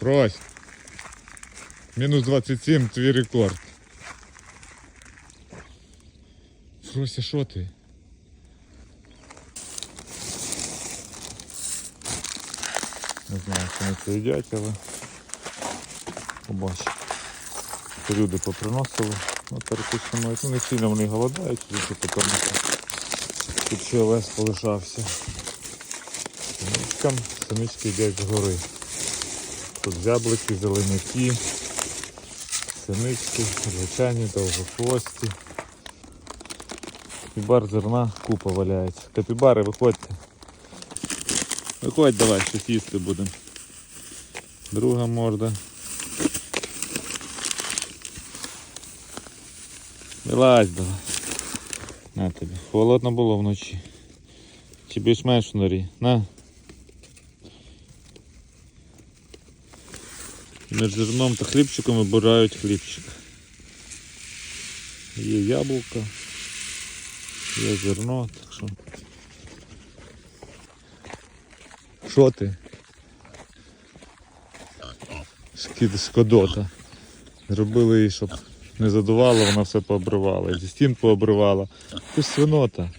Рось. Мінус 27, твій рекорд. Фрося, що ти? Не знаю, чи вони це їдять, але побачимо. Люди поприносили, ну перекусимо мають. Ну не сильно вони голодають, тільки що тут ще овес полишався. Самичкам, самички йдуть згори. Тут зяблики, зеленяки, синички, звичайні, довгохвості. Капібар зерна купа валяється. Капібари, виходьте. Виходь давай, щось їсти будемо. Друга морда. Вилазь давай. На тобі. Холодно було вночі. Чи більш-менш в норі? На. Між зерном та хлібчиком вибирають хлібчик. Є яблука, є зерно, так що. Що ти? Шкід шкодота. Зробили її, щоб не задувало, вона все пообривала. Зі стін пообривала. Ти свинота.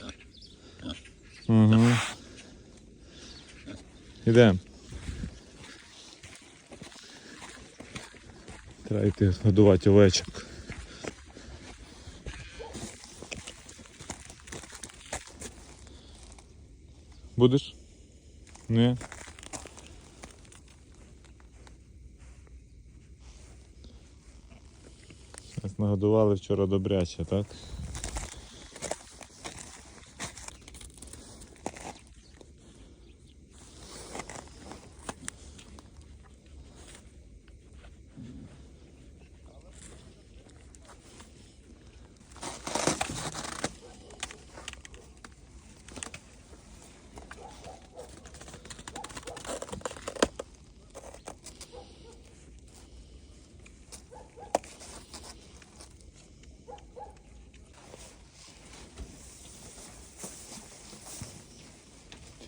Угу. Ідемо. Треба йти годувати овечок. Будеш? Ні. Нас нагодували вчора добряче, так?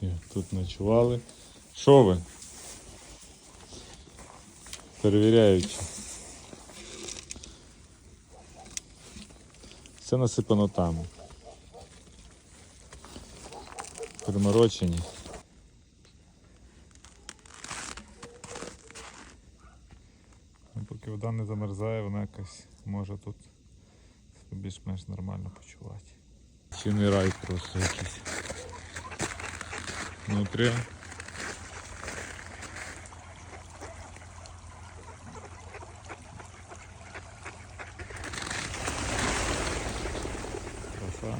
Ті Тут ночували. Що ви? Перевіряючи. Все насипано там. Приморочені. Ну, Поки вода не замерзає, вона якась може тут більш-менш нормально почувати. Чи не рай просто якийсь. Внутри. Краса.